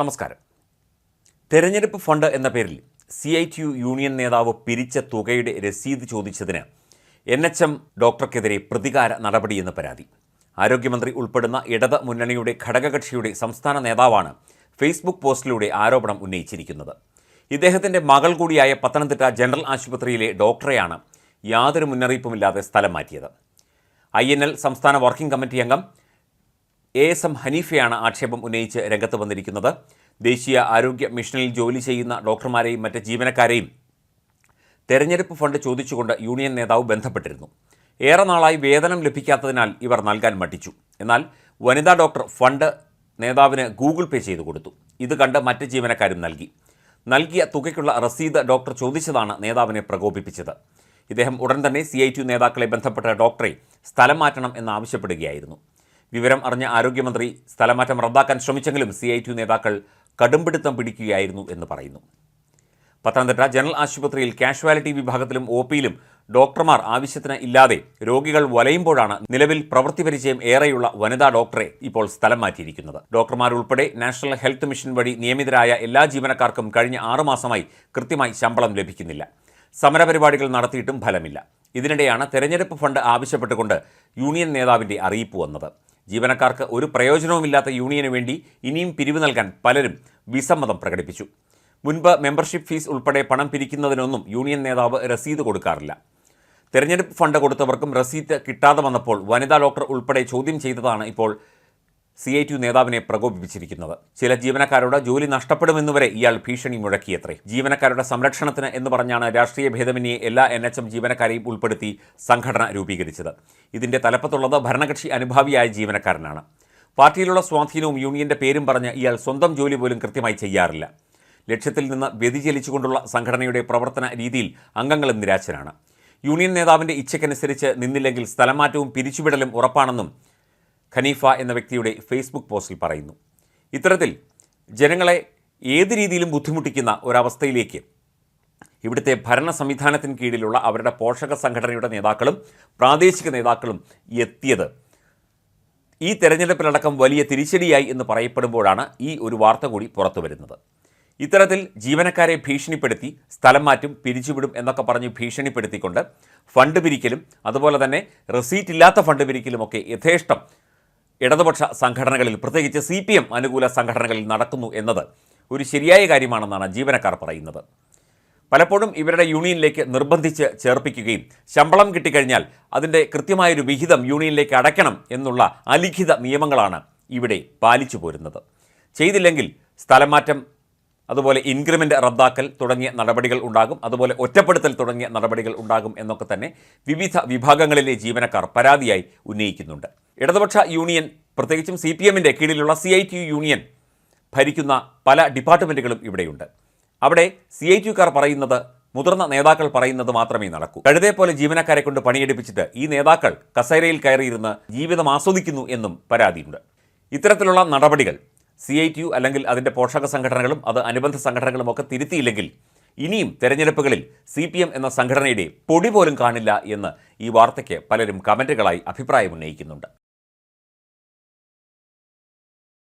നമസ്കാരം. തെരഞ്ഞെടുപ്പ് ഫണ്ട് എന്ന പേരിൽ C I T U union നേതാവ് പിരിച്ച തുകയുടെ രസീത് ചോദിച്ചതിന് എൻ എച്ച് എം ഡോക്ടർക്കെതിരെ പ്രതികാര നടപടിയെന്ന് പരാതി. ആരോഗ്യമന്ത്രി ഉൾപ്പെടുന്ന ഇടത് മുന്നണിയുടെ ഘടകകക്ഷിയുടെ സംസ്ഥാന നേതാവാണ് ഫേസ്ബുക്ക് പോസ്റ്റിലൂടെ ആരോപണം ഉന്നയിച്ചിരിക്കുന്നത്. ഇദ്ദേഹത്തിന്റെ മകൾ കൂടിയായ പത്തനംതിട്ട ജനറൽ ആശുപത്രിയിലെ ഡോക്ടറെയാണ് യാതൊരു മുന്നറിയിപ്പുമില്ലാതെ സ്ഥലം മാറ്റിയത്. ഐ എൻ എൽ സംസ്ഥാന വർക്കിംഗ് കമ്മിറ്റി അംഗം എ എസ് എം ഹനീഫയാണ് ആക്ഷേപം ഉന്നയിച്ച് രംഗത്ത് വന്നിരിക്കുന്നത്. ദേശീയ ആരോഗ്യ മിഷനിൽ ജോലി ചെയ്യുന്ന ഡോക്ടർമാരെയും മറ്റ് ജീവനക്കാരെയും തെരഞ്ഞെടുപ്പ് ഫണ്ട് ചോദിച്ചുകൊണ്ട് യൂണിയൻ നേതാവ് ബന്ധപ്പെട്ടിരുന്നു. ഏറെ നാളായി വേതനം ലഭിക്കാത്തതിനാൽ ഇവർ നൽകാൻ മടിച്ചു. എന്നാൽ വനിതാ ഡോക്ടർ ഫണ്ട് നേതാവിന് ഗൂഗിൾ പേ ചെയ്തു കൊടുത്തു. ഇത് കണ്ട് മറ്റ് ജീവനക്കാരും നൽകി. നൽകിയ തുകയ്ക്കുള്ള റസീത് ഡോക്ടർ ചോദിച്ചതാണ് നേതാവിനെ പ്രകോപിപ്പിച്ചത്. ഇദ്ദേഹം ഉടൻ തന്നെ സി ഐ ടി നേതാക്കളെ ബന്ധപ്പെട്ട ഡോക്ടറെ സ്ഥലം മാറ്റണം എന്നാവശ്യപ്പെടുകയായിരുന്നു വിവരം അറിഞ്ഞ ആരോഗ്യമന്ത്രി സ്ഥലമാറ്റം റദ്ദാക്കാൻ ശ്രമിച്ചെങ്കിലും സി ഐ ടി നേതാക്കൾ കടുംപിടുത്തം പിടിക്കുകയായിരുന്നു എന്ന് പറയുന്നു. പത്തനംതിട്ട ജനറൽ ആശുപത്രിയിൽ കാഷ്വാലിറ്റി വിഭാഗത്തിലും ഒ പിയിലും ഡോക്ടർമാർ ആവശ്യത്തിന് ഇല്ലാതെ രോഗികൾ വലയുമ്പോഴാണ് നിലവിൽ പ്രവൃത്തി പരിചയം ഏറെയുള്ള വനിതാ ഡോക്ടറെ ഇപ്പോൾ സ്ഥലം മാറ്റിയിരിക്കുന്നത്. ഡോക്ടർമാരുൾപ്പെടെ നാഷണൽ ഹെൽത്ത് മിഷൻ വഴി നിയമിതരായ എല്ലാ ജീവനക്കാർക്കും കഴിഞ്ഞ ആറുമാസമായി കൃത്യമായി ശമ്പളം ലഭിക്കുന്നില്ല. സമരപരിപാടികൾ നടത്തിയിട്ടും ഫലമില്ല. ഇതിനിടെയാണ് തെരഞ്ഞെടുപ്പ് ഫണ്ട് ആവശ്യപ്പെട്ടുകൊണ്ട് യൂണിയൻ നേതാവിന്റെ അറിയിപ്പ് വന്നത്. ജീവനക്കാർക്ക് ഒരു പ്രയോജനവുമില്ലാത്ത യൂണിയന് വേണ്ടി ഇനിയും പിരിവ് നൽകാൻ പലരും വിസമ്മതം പ്രകടിപ്പിച്ചു. മുൻപ് മെമ്പർഷിപ്പ് ഫീസ് ഉൾപ്പെടെ പണം പിരിക്കുന്നതിനൊന്നും യൂണിയൻ നേതാവ് രസീത് കൊടുക്കാറില്ല. തെരഞ്ഞെടുപ്പ് ഫണ്ട് കൊടുത്തവർക്കും റസീറ്റ് കിട്ടാതെ വന്നപ്പോൾ വനിതാ ഡോക്ടർ ഉൾപ്പെടെ ചോദ്യം ചെയ്തതാണ് ഇപ്പോൾ സി ഐ ടി നേതാവിനെ പ്രകോപിപ്പിച്ചിരിക്കുന്നത്. ചില ജീവനക്കാരുടെ ജോലി നഷ്ടപ്പെടുമെന്നുവരെ ഇയാൾ ഭീഷണി മുഴക്കിയത്രേ. ജീവനക്കാരുടെ സംരക്ഷണത്തിന് എന്ന് പറഞ്ഞാണ് രാഷ്ട്രീയ ഭേദമന്യേ എല്ലാ എൻ എച്ച് എം ജീവനക്കാരെയും ഉൾപ്പെടുത്തി സംഘടന രൂപീകരിച്ചത്. ഇതിന്റെ തലപ്പത്തുള്ളത് ഭരണകക്ഷി അനുഭാവിയായ ജീവനക്കാരനാണ്. പാർട്ടിയിലുള്ള സ്വാധീനവും യൂണിയന്റെ പേരും പറഞ്ഞ് ഇയാൾ സ്വന്തം ജോലി പോലും കൃത്യമായി ചെയ്യാറില്ല. ലക്ഷ്യത്തിൽ നിന്ന് വ്യതിചലിച്ചുകൊണ്ടുള്ള സംഘടനയുടെ പ്രവർത്തന രീതിയിൽ അംഗങ്ങളും നിരാശരാണ്. യൂണിയൻ നേതാവിന്റെ ഇച്ഛയ്ക്കനുസരിച്ച് നിന്നില്ലെങ്കിൽ സ്ഥലമാറ്റവും പിരിച്ചുവിടലും ഉറപ്പാണെന്നും ഖനീഫ എന്ന വ്യക്തിയുടെ ഫേസ്ബുക്ക് പോസ്റ്റിൽ പറയുന്നു. ഇത്തരത്തിൽ ജനങ്ങളെ ഏത് രീതിയിലും ബുദ്ധിമുട്ടിക്കുന്ന ഒരവസ്ഥയിലേക്ക് ഇവിടുത്തെ ഭരണ സംവിധാനത്തിന് കീഴിലുള്ള അവരുടെ പോഷക സംഘടനയുടെ നേതാക്കളും പ്രാദേശിക നേതാക്കളും എത്തിയത്. ഈ തെരഞ്ഞെടുപ്പിലടക്കം വലിയ തിരിച്ചടിയായി എന്ന് പറയപ്പെടുമ്പോഴാണ് ഈ ഒരു വാർത്ത കൂടി പുറത്തു വരുന്നത്. ഇത്തരത്തിൽ ജീവനക്കാരെ ഭീഷണിപ്പെടുത്തി സ്ഥലം മാറ്റും പിരിച്ചുവിടും എന്നൊക്കെ പറഞ്ഞ് ഭീഷണിപ്പെടുത്തിക്കൊണ്ട് ഫണ്ട് പിരിക്കലും അതുപോലെ തന്നെ റെസീറ്റ് ഇല്ലാത്ത ഫണ്ട് പിരിക്കലുമൊക്കെ യഥേഷ്ടം ഇടതുപക്ഷ സംഘടനകളിൽ പ്രത്യേകിച്ച് സി പി എം അനുകൂല സംഘടനകളിൽ നടക്കുന്നു എന്നത് ഒരു ശരിയായ കാര്യമാണെന്നാണ് ജീവനക്കാർ പറയുന്നത്. പലപ്പോഴും ഇവരുടെ യൂണിയനിലേക്ക് നിർബന്ധിച്ച് ചേർപ്പിക്കുകയും ശമ്പളം കിട്ടിക്കഴിഞ്ഞാൽ അതിന്റെ കൃത്യമായൊരു വിഹിതം യൂണിയനിലേക്ക് അടയ്ക്കണം എന്നുള്ള അലിഖിത നിയമങ്ങളാണ് ഇവിടെ പാലിച്ചു പോരുന്നത്. ചെയ്തില്ലെങ്കിൽ സ്ഥലമാറ്റം അതുപോലെ ഇൻക്രിമെന്റ് റദ്ദാക്കൽ തുടങ്ങിയ നടപടികൾ ഉണ്ടാകും അതുപോലെ ഒറ്റപ്പെടുത്തൽ തുടങ്ങിയ നടപടികൾ ഉണ്ടാകും എന്നൊക്കെ തന്നെ വിവിധ വിഭാഗങ്ങളിലെ ജീവനക്കാർ പരാതിയായി ഉന്നയിക്കുന്നുണ്ട്. ഇടതുപക്ഷ യൂണിയൻ പ്രത്യേകിച്ചും സി പി എമ്മിന്റെ കീഴിലുള്ള സി ഐ ടി യൂണിയൻ ഭരിക്കുന്ന പല ഡിപ്പാർട്ട്മെന്റുകളും ഇവിടെയുണ്ട്. അവിടെ സി ഐ ടിയുക്കാർ പറയുന്നത് മുതിർന്ന നേതാക്കൾ പറയുന്നത് മാത്രമേ നടക്കൂ. കഴുതേ പോലെ ജീവനക്കാരെ കൊണ്ട് പണിയെടുപ്പിച്ചിട്ട് ഈ നേതാക്കൾ കസേരയിൽ കയറിയിരുന്ന് ജീവിതം ആസ്വദിക്കുന്നു എന്നും പരാതിയുണ്ട്. ഇത്തരത്തിലുള്ള നടപടികൾ സി ഐ ടി യു അല്ലെങ്കിൽ അതിന്റെ പോഷക സംഘടനകളും അത് അനുബന്ധ സംഘടനകളും ഒക്കെ തിരുത്തിയില്ലെങ്കിൽ ഇനിയും തെരഞ്ഞെടുപ്പുകളിൽ സി പി എം എന്ന സംഘടനയുടെ പൊടി പോലും കാണില്ല എന്ന് ഈ വാർത്തയ്ക്ക് പലരും കമന്റുകളായി അഭിപ്രായമുന്നയിക്കുന്നുണ്ട്